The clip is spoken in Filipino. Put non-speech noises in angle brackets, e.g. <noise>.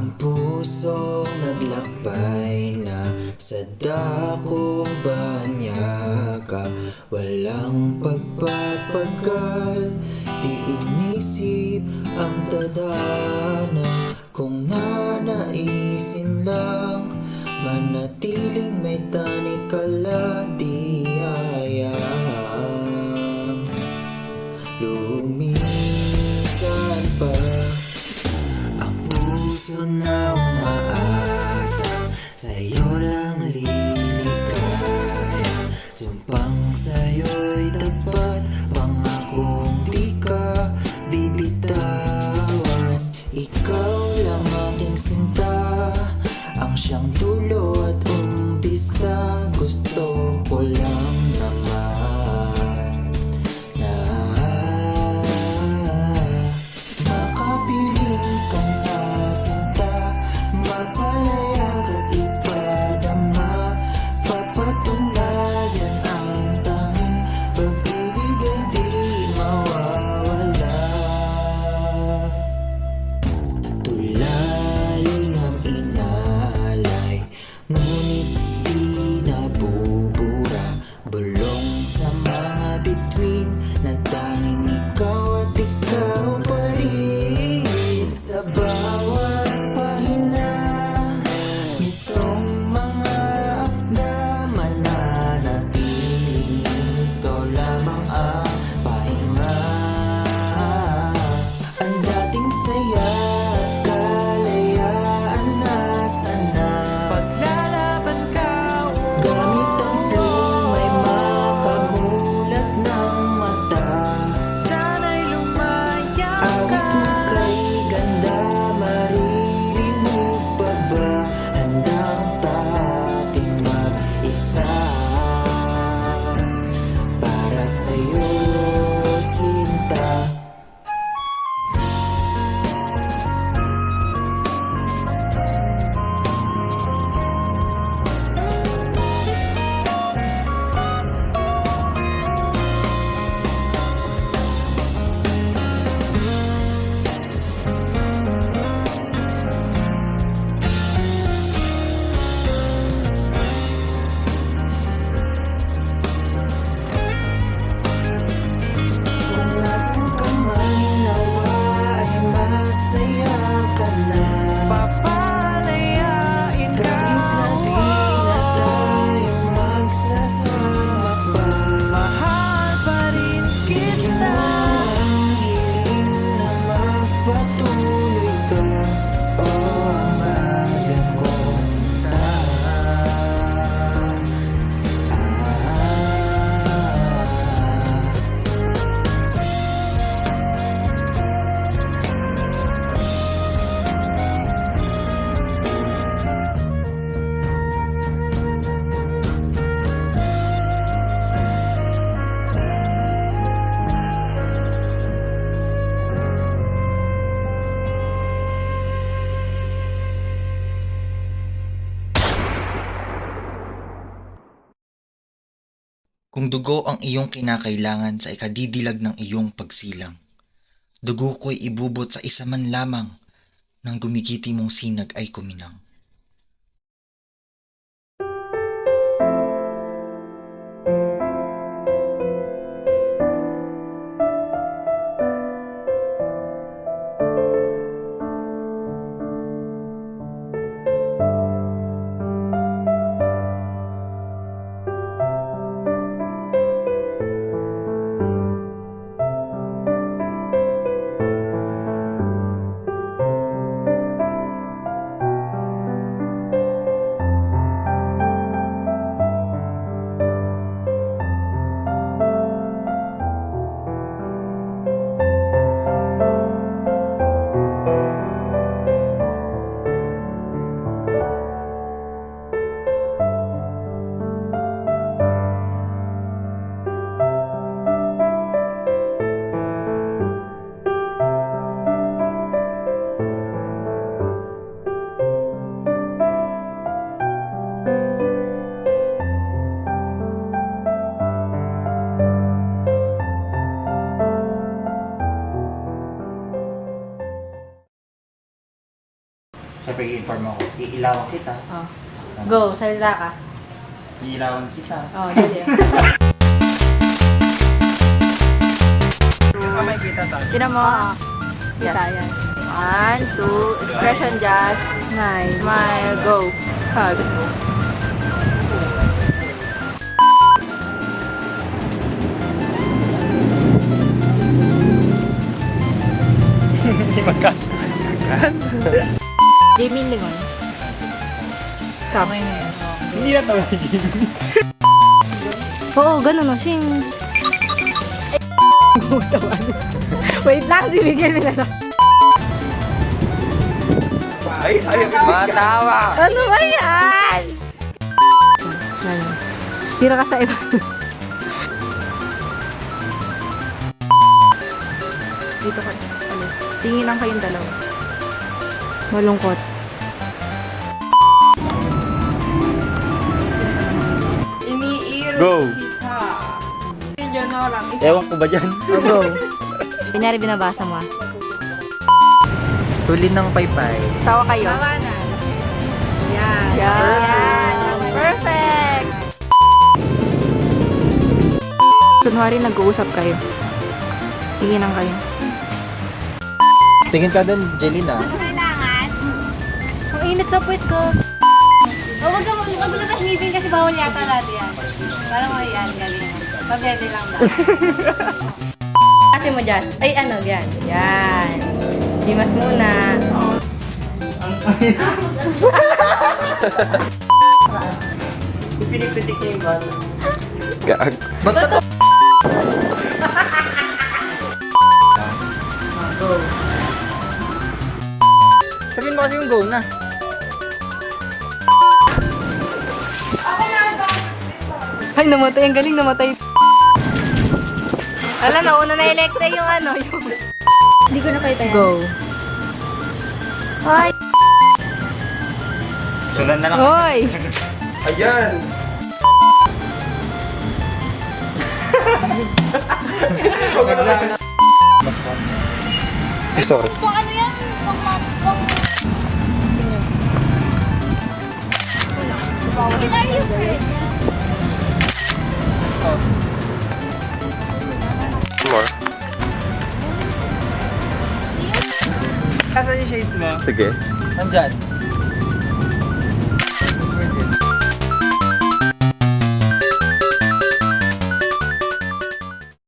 Ang puso naglakbay na sa dakong banyaga Walang pagpapagal, di inisip ang tadal na umaasa sa'yo. Kung dugo ang iyong kinakailangan sa ikadidilag ng iyong pagsilang, dugo ko'y ibubot sa isa man lamang nang gumigiti mong sinag ay kuminang. Siyempre, i-inform ako. Iilawan kita. Oh. Go, salita ka. Iilawan kita. Oh, dali. Kamay kita tayo. Tinan mo. Kita yan. One, two, expression just. Smile. Smile, go. Hug. <laughs> Hindi magkasya. Jamie Lingon. Stop. Hindi na tayo si Jimmy. Oo, ganun o. Shing. Wait lang, si Miguel Milano. Ay, ay, matawa. Ano ba yan? Sira ka sa iba. Dito ka. Ano? Tingin lang kayong dalawa. Malungkot. Go. Ewan ko ba dyan? O, go. <laughs> Kunyari binabasa mo ah. Tuli ng paypay. Tawa kayo. Tawa na. Yan. Yan. Perfect! Kunwari nag-uusap kayo. Tingin lang kayo. Tingin ka doon, Jelina. Init sa puwit ko. Oh, wag ka mag- magulat ang ngipin kasi bawal yata natin yan. Parang mo yan, galing. Pabebe lang ba? <laughs> Kasi mo, Jazz. Ay, ano, yan. Yan. Limas muna. Pinipitik niya yung bata. Gag. Ba't ka to? Go. Sabihin mo kasi yung go na. Ay, namatay. Ang galing namatay. Ala, nauna na elektra yung ano, yung... Hindi ko na kayo tayo. Go. Ay, Sundan na lang. hoy! <laughs> Ayan! Eh, sorry. Kung ano yan, pang mat, pang... Where are you afraid? More. Nasaan yung shades mo? Sige. Nandyan.